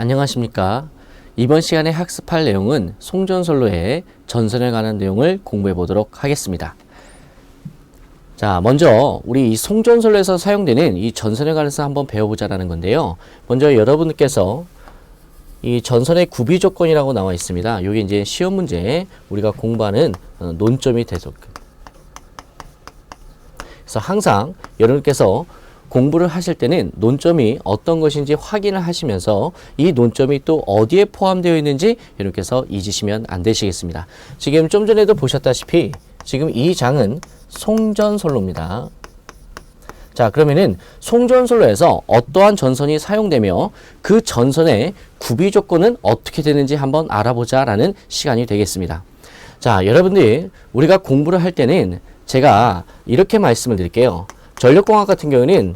안녕하십니까. 이번 시간에 학습할 내용은 송전솔로의 전선에 관한 내용을 공부해 보도록 하겠습니다. 자, 먼저 우리 이 송전솔로에서 사용되는 이 전선에 관해서 한번 배워보자라는 건데요. 먼저 여러분께서 이 전선의 구비 조건이라고 나와 있습니다. 이게 이제 시험 문제에 우리가 공부하는 어, 논점이 되죠. 그래서 항상 여러분께서 공부를 하실 때는 논점이 어떤 것인지 확인을 하시면서 이 논점이 또 어디에 포함되어 있는지 여러분께서 잊으시면 안 되시겠습니다. 지금 좀 전에도 보셨다시피 지금 이 장은 송전솔로입니다. 자, 그러면은 송전솔로에서 어떠한 전선이 사용되며 그 전선의 구비 조건은 어떻게 되는지 한번 알아보자 라는 시간이 되겠습니다. 자, 여러분들 우리가 공부를 할 때는 제가 이렇게 말씀을 드릴게요. 전력공학 같은 경우는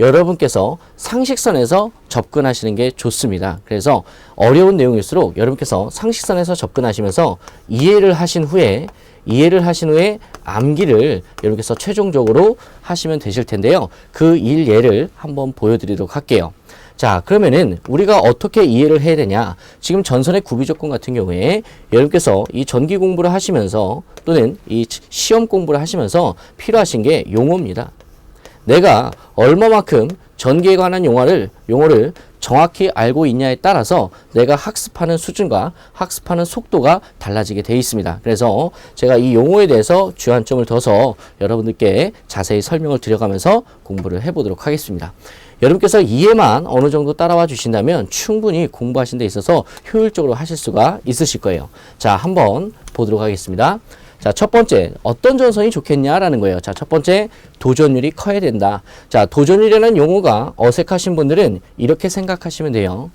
여러분께서 상식선에서 접근하시는 게 좋습니다. 그래서 어려운 내용일수록 여러분께서 상식선에서 접근하시면서 이해를 하신 후에 이해를 하신 후에 암기를 여러분께서 최종적으로 하시면 되실 텐데요. 그 일 예를 한번 보여드리도록 할게요. 자, 그러면은 우리가 어떻게 이해를 해야 되냐? 지금 전선의 구비 조건 같은 경우에 여러분께서 이 전기 공부를 하시면서 또는 이 시험 공부를 하시면서 필요하신 게 용어입니다. 내가 얼마만큼 전기에 관한 용어를 용어를 정확히 알고 있냐에 따라서 내가 학습하는 수준과 학습하는 속도가 달라지게 되어 있습니다. 그래서 제가 이 용어에 대해서 주안점을 둬서 여러분들께 자세히 설명을 드려가면서 공부를 해보도록 하겠습니다. 여러분께서 이해만 어느 정도 따라와 주신다면 충분히 공부하신 데 있어서 효율적으로 하실 수가 있으실 거예요. 자, 한번 보도록 하겠습니다. 자, 첫 번째, 어떤 전선이 좋겠냐라는 거예요. 자, 첫 번째, 도전율이 커야 된다. 자, 도전율이라는 용어가 어색하신 분들은 이렇게 생각하시면 돼요.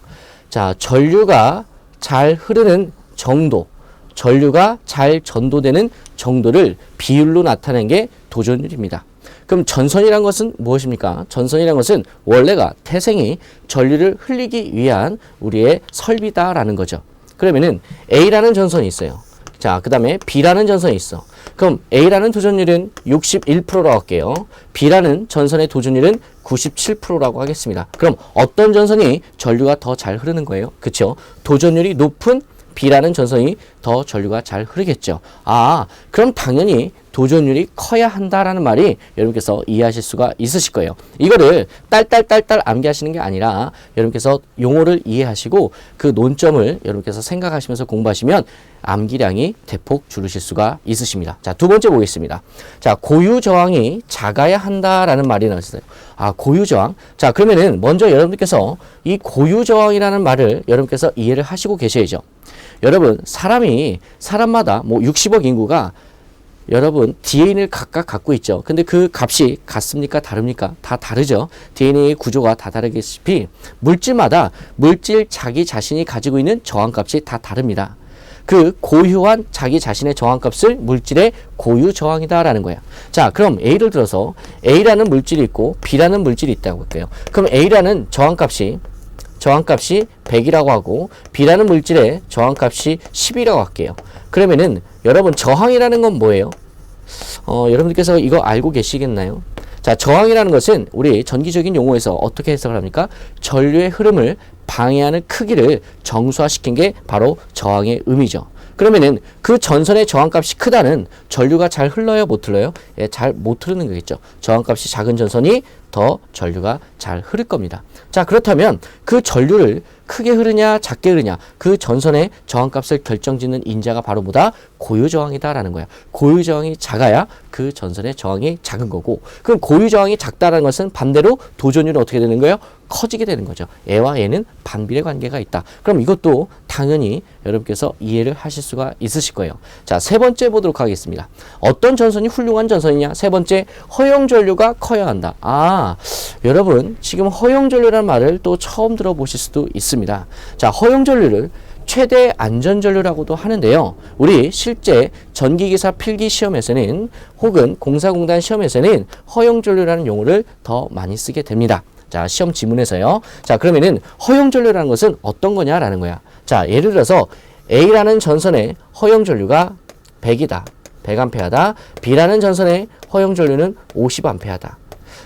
자, 전류가 잘 흐르는 정도, 전류가 잘 전도되는 정도를 비율로 나타낸 게 도전율입니다. 그럼 전선이란 것은 무엇입니까? 전선이란 것은 원래가 태생이 전류를 흘리기 위한 우리의 설비다라는 거죠. 그러면은 A라는 전선이 있어요. 자, 그 다음에 B라는 전선이 있어. 그럼 A라는 도전율은 61%라고 할게요. B라는 전선의 도전율은 97%라고 하겠습니다. 그럼 어떤 전선이 전류가 더 잘 흐르는 거예요? 그쵸? 도전율이 높은 B라는 전선이 더 전류가 잘 흐르겠죠. 아, 그럼 당연히 도전율이 커야 한다라는 말이 여러분께서 이해하실 수가 있으실 거예요. 이거를 딸딸딸딸 암기하시는 게 아니라 여러분께서 용어를 이해하시고 그 논점을 여러분께서 생각하시면서 공부하시면 암기량이 대폭 줄으실 수가 있으십니다. 자, 두 번째 보겠습니다. 자, 고유 저항이 작아야 한다라는 말이 나왔어요. 아, 고유 저항. 자, 그러면은 먼저 여러분께서 이 고유 저항이라는 말을 여러분께서 이해를 하시고 계셔야죠. 여러분, 사람이 사람마다 뭐 60억 인구가 여러분 DNA를 각각 갖고 있죠. 근데 그 값이 같습니까? 다릅니까? 다 다르죠. DNA 구조가 다 다르겠지만 물질마다 물질 자기 자신이 가지고 있는 저항값이 다 다릅니다. 그 고유한 자기 자신의 저항값을 물질의 고유 저항이다라는 거야. 자, 그럼 A를 들어서 A라는 물질이 있고 B라는 물질이 있다고 볼게요. 그럼 A라는 저항값이 저항값이 100이라고 하고 B라는 물질의 저항값이 10이라고 할게요. 그러면은 여러분 저항이라는 건 뭐예요? 어, 여러분들께서 이거 알고 계시겠나요? 자, 저항이라는 것은 우리 전기적인 용어에서 어떻게 해석을 합니까? 전류의 흐름을 방해하는 크기를 정수화시킨 게 바로 저항의 의미죠. 그러면은 그 전선의 저항값이 크다는 전류가 잘 흘러요, 못 흘러요? 예, 잘 못 흐르는 거겠죠. 저항값이 작은 전선이 더 전류가 잘 흐를 겁니다. 자, 그렇다면 그 전류를 크게 흐르냐, 작게 흐르냐, 그 전선의 저항값을 결정짓는 인자가 바로 뭐다? 고유 저항이다라는 거야. 고유 저항이 작아야 그 전선의 저항이 작은 거고, 그럼 고유 저항이 작다라는 것은 반대로 도전율은 어떻게 되는 거예요? 커지게 되는 거죠. 애와 애는 반비례 관계가 있다. 그럼 이것도 당연히 여러분께서 이해를 하실 수가 있으실 거예요. 자, 세 번째 보도록 하겠습니다. 어떤 전선이 훌륭한 전선이냐? 세 번째, 허용 전류가 커야 한다. 아, 여러분, 지금 허용 전류라는 말을 또 처음 들어보실 수도 있습니다. 자, 허용 전류를 최대 안전 전류라고도 하는데요. 우리 실제 전기기사 필기 시험에서는 혹은 공사공단 시험에서는 허용 전류라는 용어를 더 많이 쓰게 됩니다. 자, 시험 지문에서요. 자, 그러면은 허용 전류라는 것은 어떤 거냐라는 거야. 자, 예를 들어서 A라는 전선의 허용 전류가 100이다. 100A다. B라는 전선의 허용 전류는 50A다.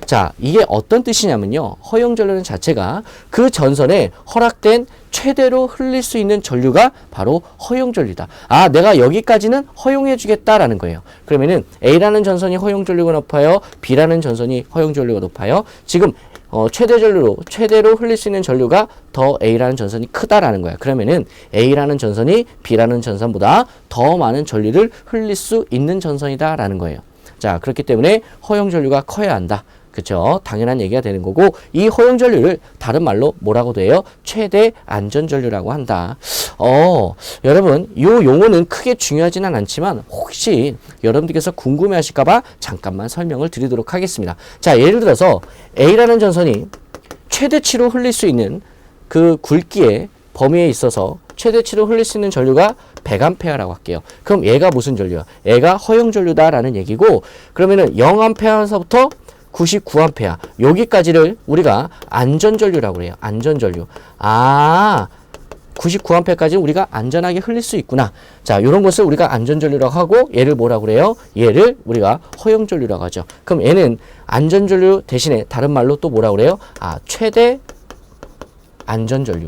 자, 이게 어떤 뜻이냐면요. 허용 전류는 자체가 그 전선에 허락된 최대로 흘릴 수 있는 전류가 바로 허용 전류다. 아, 내가 여기까지는 허용해 주겠다라는 거예요. 그러면은 A라는 전선이 허용 전류가 높아요. B라는 전선이 허용 전류가 높아요. 지금 어, 최대 전류로 최대로 흘릴 수 있는 전류가 더 A라는 전선이 크다라는 거야. 그러면은 A라는 전선이 B라는 전선보다 더 많은 전류를 흘릴 수 있는 전선이다라는 거예요. 자, 그렇기 때문에 허용 전류가 커야 한다. 그쵸? 당연한 얘기가 되는 거고, 이 허용 전류를 다른 말로 뭐라고 돼요? 최대 안전 전류라고 한다. 어, 여러분, 요 용어는 크게 중요하지는 않지만, 혹시 여러분들께서 궁금해 하실까 봐 잠깐만 설명을 드리도록 하겠습니다. 자, 예를 들어서 A라는 전선이 최대치로 흘릴 수 있는 그 굵기의 범위에 있어서 최대치로 흘릴 수 있는 전류가 100A라고 할게요. 그럼 얘가 무슨 전류야? 얘가 허용 전류다라는 얘기고 그러면은 0A에서부터 99A 여기까지를 우리가 안전 전류라고 그래요. 안전 전류. 아 99A까지 우리가 안전하게 흘릴 수 있구나. 자, 이런 것을 우리가 안전전류라고 하고 얘를 뭐라고 그래요? 얘를 우리가 허용전류라고 하죠. 그럼 얘는 안전전류 대신에 다른 말로 또 뭐라고 그래요? 아, 최대 안전전류.